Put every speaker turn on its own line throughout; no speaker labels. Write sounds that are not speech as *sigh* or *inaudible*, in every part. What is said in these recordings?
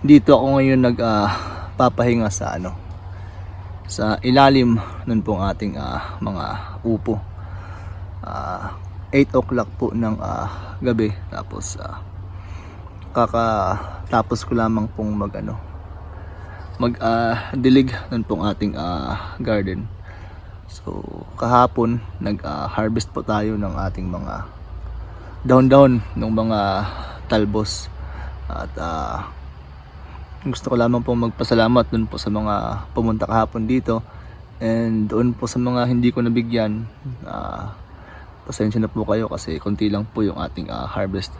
dito ako ngayon nag ah, papahinga sa ano sa ilalim nun pong ating ah, mga upo. Ah, 8 o'clock po ng ah, gabi tapos ah, kakatapos ko lamang pong mag ano mag ah, dilig nun pong ating ah, garden. So kahapon nag ah, harvest po tayo ng ating mga down-down ng mga talbos at ah, gusto ko lamang po magpasalamat dun po sa mga pumunta kahapon dito. And doon po sa mga hindi ko nabigyan ah, pasensya na po kayo kasi konti lang po yung ating ah, harvest.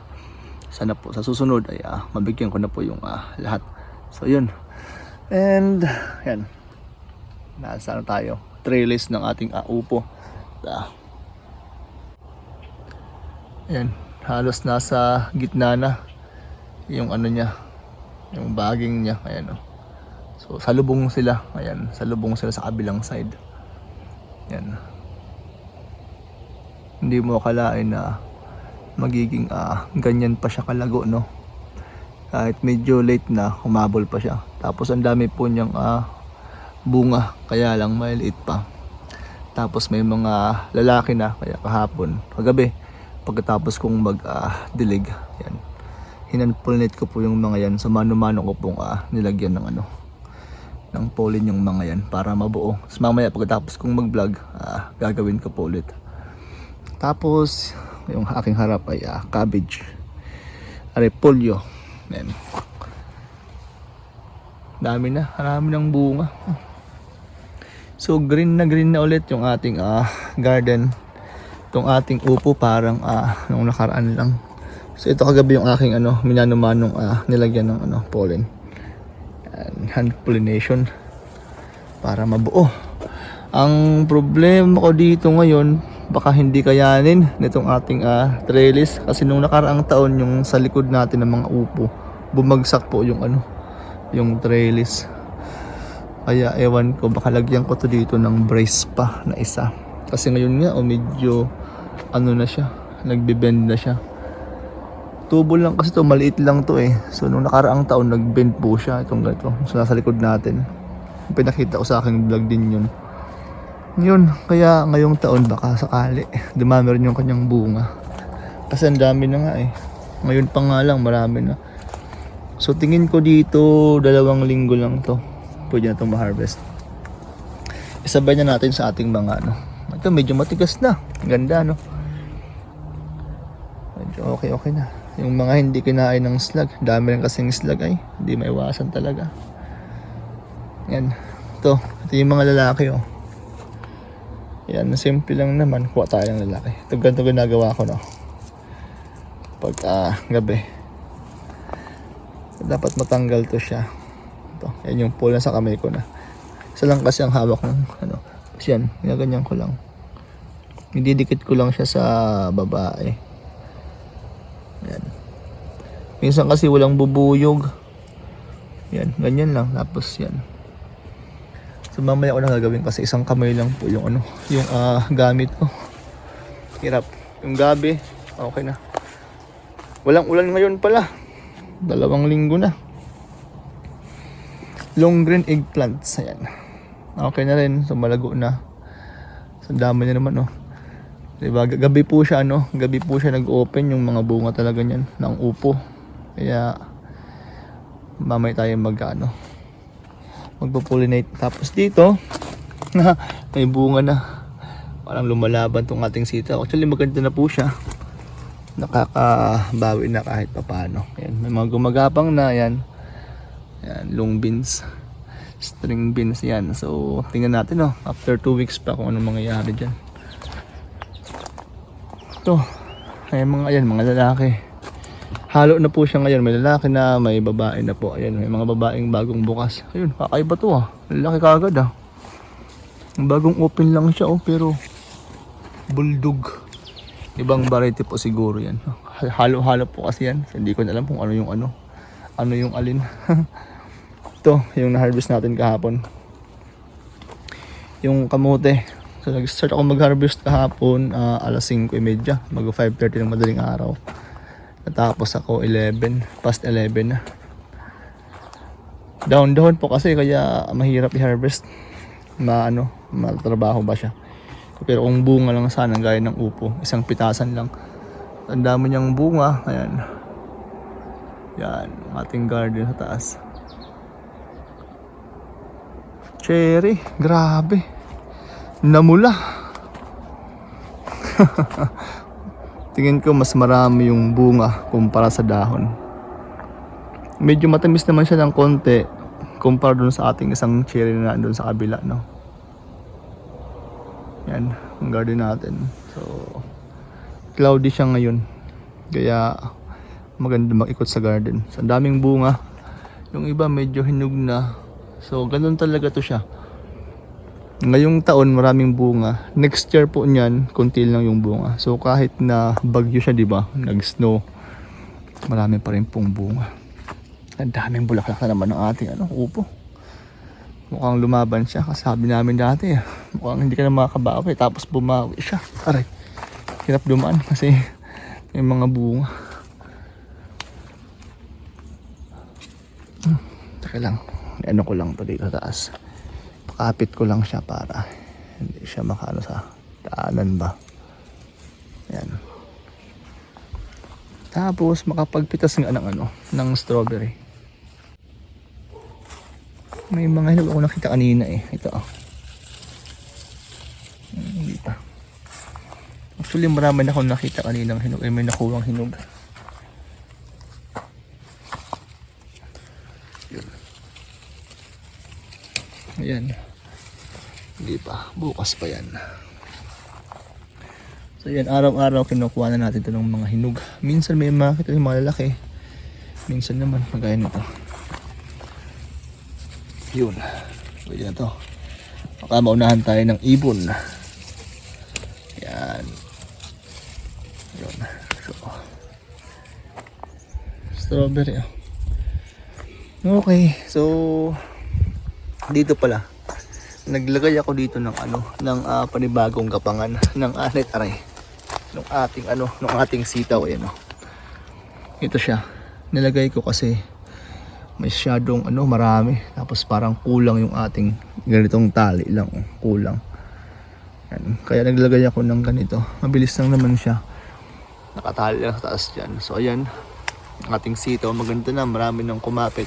Sana po sa susunod ay ah, mabigyan ko na po yung ah, lahat. So yun. And yan. Nasa ano tayo? Trellis ng ating ah, upo. Ah, yan. Halos nasa gitna na yung ano niya yung baging niya ayan oh. so salubong sila ayan. Salubong sila sa kabilang side. Yan hindi mo akalain na magiging ah, ganyan pa siya kalago no? Kahit medyo late na humabol pa siya. Tapos ang dami po niyang ah, bunga kaya lang maliit pa. Tapos may mga lalaki na kaya kahapon kagabi pagkatapos kong mag ah, dilig. Yan hinanpollinate ko po yung mga yan. So mano-mano ko pong ah, nilagyan ng ano ng pollen yung mga yan para mabuo. So mamaya pagkatapos kong mag vlog ah, gagawin ko po ulit. Tapos yung aking harap ay ah, cabbage repolyo. Yan dami na. Marami ng bunga. So green na green na ulit yung ating ah, garden. Itong ating upo parang ah, nung nakaraan lang So ito kagabi yung aking ano, minanumanong ah, nilagyan ng ano, pollen. And hand pollination para mabuo. Ang problema ko dito ngayon, baka hindi kayanin nitong ating ah, trellis kasi nung nakaraang taon yung sa likod natin ng mga upo, bumagsak po yung ano, yung trellis. Kaya ewan ko, baka lagyan ko to dito ng brace pa na isa. Kasi ngayon nga, o medyo ano na siya, nagbe-bend na siya tubo lang kasi to maliit lang to eh. So nung nakaraang taon nag-bend po siya itong ganito. So nasa likod natin. Pinakita ko sa aking vlog din yun. Yun kaya ngayong taon baka sakali *laughs* dumami rin yung kanyang bunga. Kasi ang dami na nga eh. Ngayon pa nga lang marami na. So tingin ko dito dalawang linggo lang to. Pwede na itong ma-harvest. Isabay na natin sa ating mga ano. Ito medyo matigas na. Ganda no medyo okay okay na yung mga hindi kinain ng slag dami rin kasing slag ay hindi maiwasan talaga. Yan ito ito yung mga lalaki oh. Yan simple lang naman kuha tayo ng lalaki. Ito ganito ginagawa ko no? Pag ah, gabi. Dapat matanggal to siya. Ito yan yung pull na sa kamay ko na. Isa lang kasi ang hawak ng ano kasi yan ginaganyan ko lang. Ididikit ko lang siya sa babae yan. Minsan kasi walang bubuyog. Yan, ganyan lang. Tapos yan. So mamaya ko na gagawin kasi isang kamay lang po yung ano, yung ah, gamit ko. Hirap. Yung gabi, okay na. Walang ulan ngayon pala. Dalawang linggo na. Long green eggplants. Ayan. Okay na rin. So malago na. So dami na naman oh. Diba? Gabi po siya, ano? Gabi po siya nag-open yung mga bunga talaga niyan ng upo. Kaya, mamay tayo mag, ano, magpo-pollinate. Tapos dito, *laughs* may bunga na. Parang lumalaban tong ating sita. Actually, maganda na po siya. Nakakabawi na kahit papano. Ayan, may mga gumagapang na, yan. Yan, long beans. String beans yan. So, tingnan natin, oh. After 2 weeks pa kung anong mangyayari dyan. Ito, ay mga ayan, mga lalaki. Halo na po siya ngayon. May lalaki na, may babae na po. Ayan, may mga babaeng bagong bukas. Ayun, kakaiba to ah. Lalaki kagad ah. Bagong open lang siya oh, pero bulldog. Ibang variety po siguro yan. *laughs* Halo-halo po kasi yan. Hindi ko na alam kung ano yung ano. Ano yung alin. *laughs* Ito, yung na-harvest natin kahapon. Yung kamote. So nag-start ako mag-harvest kahapon ah, alas 5.30, mag 5.30 ng madaling araw. Natapos ako 11, past 11 na. Down-down po kasi kaya mahirap i-harvest. Ma ano, matrabaho ba siya. Pero kung bunga lang sana gaya ng upo, isang pitasan lang. Ang dami niyang bunga, ayan. Yan, ating garden sa taas. Cherry, grabe. Namula. *laughs* Tingin ko mas marami yung bunga kumpara sa dahon. Medyo matamis naman siya ng konti kumpara dun sa ating isang cherry na nandun sa kabila, no? Yan, ang garden natin. So, cloudy siya ngayon. Kaya, maganda mag-ikot sa garden. So, daming bunga. Yung iba medyo hinug na. So, ganun talaga to siya. Ngayong taon, maraming bunga. Next year po niyan, konti lang yung bunga. So, kahit na bagyo siya, di ba? Nag-snow. Marami pa rin pong bunga. Ang daming bulaklak na naman ng ating ano, upo. Mukhang lumaban siya. Kasi sabi namin dati, mukhang hindi ka na makakabawi. Tapos bumawi siya. Aray. Hirap dumaan kasi may mga bunga. Hmm, Teka lang. Ano ko lang to dito taas. Pakapit ko lang siya para hindi siya makaano sa daanan ba. Yan. Tapos makapagpitas nga ng ano, ng strawberry. May mga hinog ako nakita kanina eh. Ito oh. Hmm, pa. Actually marami na akong nakita kanina ng hinog. Eh, may nakuwang hinog. Ayan. Hindi pa. Bukas pa yan. So yan, araw-araw kinukuha na natin ito ng mga hinog. Minsan may makita yung mga lalaki. Minsan naman, magaya nito. Yun. So yan to. Baka maunahan tayo ng ibon. Yan. Yun. So, strawberry oh. Okay, so dito pala. Naglagay ako dito ng ano, ng ah, panibagong kapangan ng anet aray. Nung ating ano, nung ating sitaw ayan oh. Ito siya. Nilagay ko kasi masyadong ano, marami. Tapos parang kulang yung ating ganitong tali lang, oh, kulang. Yan. Kaya naglagay ako ng ganito. Mabilis lang naman siya. Nakatali lang sa taas dyan. So ayan, ang ating sitaw. Maganda na, marami nang kumapit.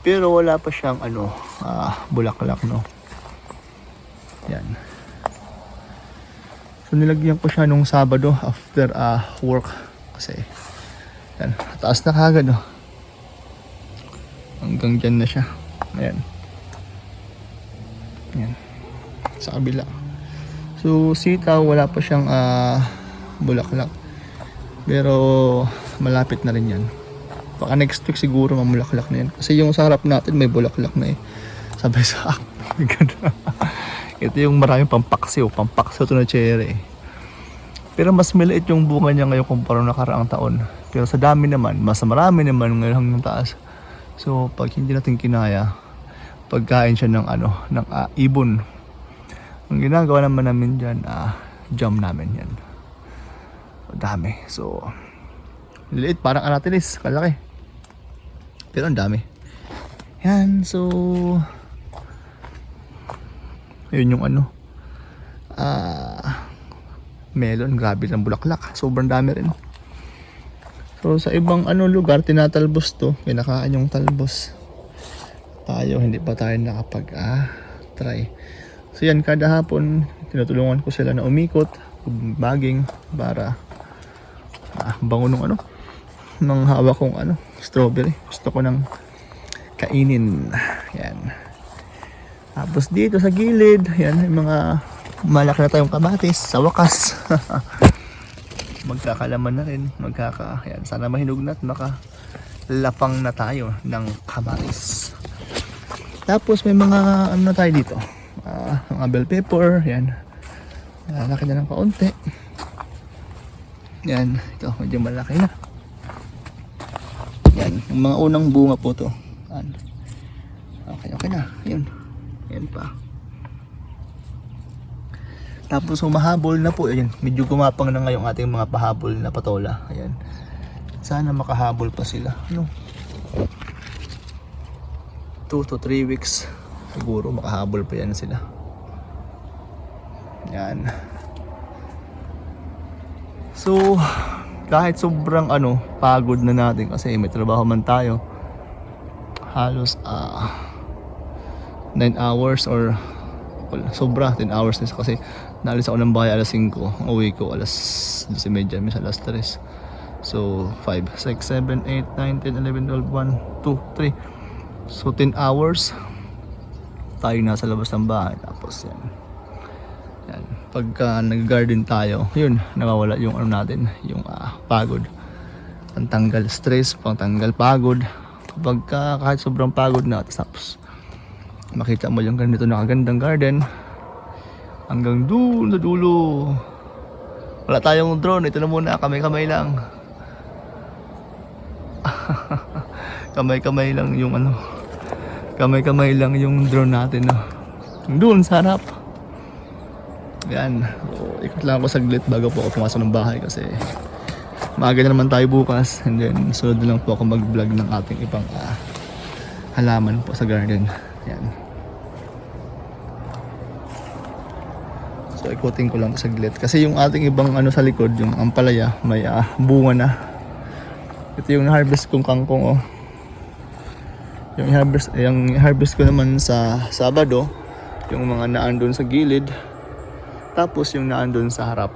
Pero wala pa siyang ano, ah, bulaklak no. Yan. So nilagyan ko siya nung Sabado after ah, work. Kasi, yan, taas na kagad oh. Hanggang dyan na siya. Ayan. Yan. Sa kabila. So sitaw wala pa siyang ah, bulaklak. Pero malapit na rin yan. Baka next week siguro mamulaklak na yan. Kasi yung sa harap natin may bulaklak na eh. Sabi sa akin. *laughs* Ito yung maraming pampaksiw. Pampaksiw to na cherry. Pero mas maliit yung bunga niya ngayon kumpara nakaraang taon. Pero sa dami naman, mas marami naman ngayon hanggang taas. So pag hindi natin kinaya, pagkain siya ng ano, ng ah, ibon. Ang ginagawa naman namin dyan, ah, jam namin yan. Dami. So, liit parang aratilis, kalaki. Pero ang dami. Yan, so yun yung ano ah melon, grabe ng bulaklak. Sobrang dami rin. So sa ibang ano lugar tinatalbos to, kinakain yung talbos. Tayo hindi pa tayo nakapag ah, try. So yan kada hapon tinutulungan ko sila na umikot, baging para ah, bango nung ano ng hawak kong ano, strawberry. Gusto ko ng kainin. Yan. Tapos dito sa gilid, yan, yung mga malaki na tayong kamatis sa wakas. *laughs* Magkakalaman na rin. Magkaka, yan, sana mahinog na at maka lapang na tayo ng kamatis. Tapos may mga ano na tayo dito. Ah, mga bell pepper, yan. Malaki na ng kaunti. Yan, ito medyo malaki na. Yan, yung mga unang bunga po to. Yan. Okay, okay na. Yun. Yan pa. Tapos humahabol na po. Ayan, medyo gumapang na ngayong ating mga pahabol na patola. Ayan. Sana makahabol pa sila. Ano? 2 to 3 weeks siguro makahabol pa yan sila yan so kahit sobrang ano pagod na natin kasi may trabaho man tayo halos ah 9 hours or wala, sobra 10 hours na kasi naalis ako ng bahay alas 5 ang uwi ko alas 12.30 minsan alas 3 so 5 6 7 8 9 10 11 12 1 2 3 So 10 hours tayo nasa labas ng bahay tapos yan. Yan. Pagka nag-garden tayo, yun, nawawala yung ano natin, yung ah, pagod. Pantanggal stress, pantanggal pagod. Kapag ka, kahit sobrang pagod na, tapos makita mo yung ganito na kagandang garden. Hanggang doon sa dulo. Wala tayong drone, ito na muna, kamay-kamay lang. *laughs* kamay-kamay lang yung ano. Kamay-kamay lang yung drone natin no. doon sa harap. Yan so, ikot lang ako saglit bago po ako pumasok ng bahay kasi maaga na naman tayo bukas. And then sunod lang po ako mag vlog ng ating ibang ah, halaman po sa garden yan. So ikutin ko lang saglit. Kasi yung ating ibang ano sa likod yung ampalaya may ah, bunga na. Ito yung harvest kong kangkong oh. Yung harvest yung harvest ko naman sa Sabado yung mga naandun sa gilid tapos yung naandun sa harap.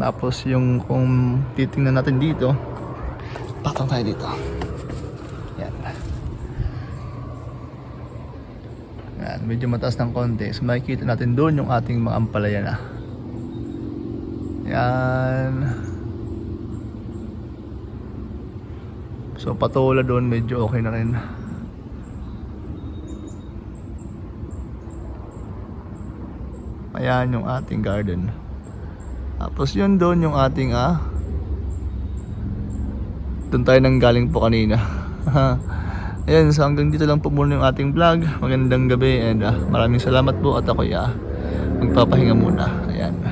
Tapos yung kung titingnan natin dito patong tayo dito yan yan medyo mataas ng konti so makikita natin doon yung ating mga ampalaya na yan so patola doon medyo okay na rin Ayan yung ating garden. Tapos yun doon yung ating ah. Doon tayo nang galing po kanina. *laughs* Ayan, so hanggang dito lang po muna yung ating vlog. Magandang gabi and ah, maraming salamat po at ako'y ah, magpapahinga muna. Ayan.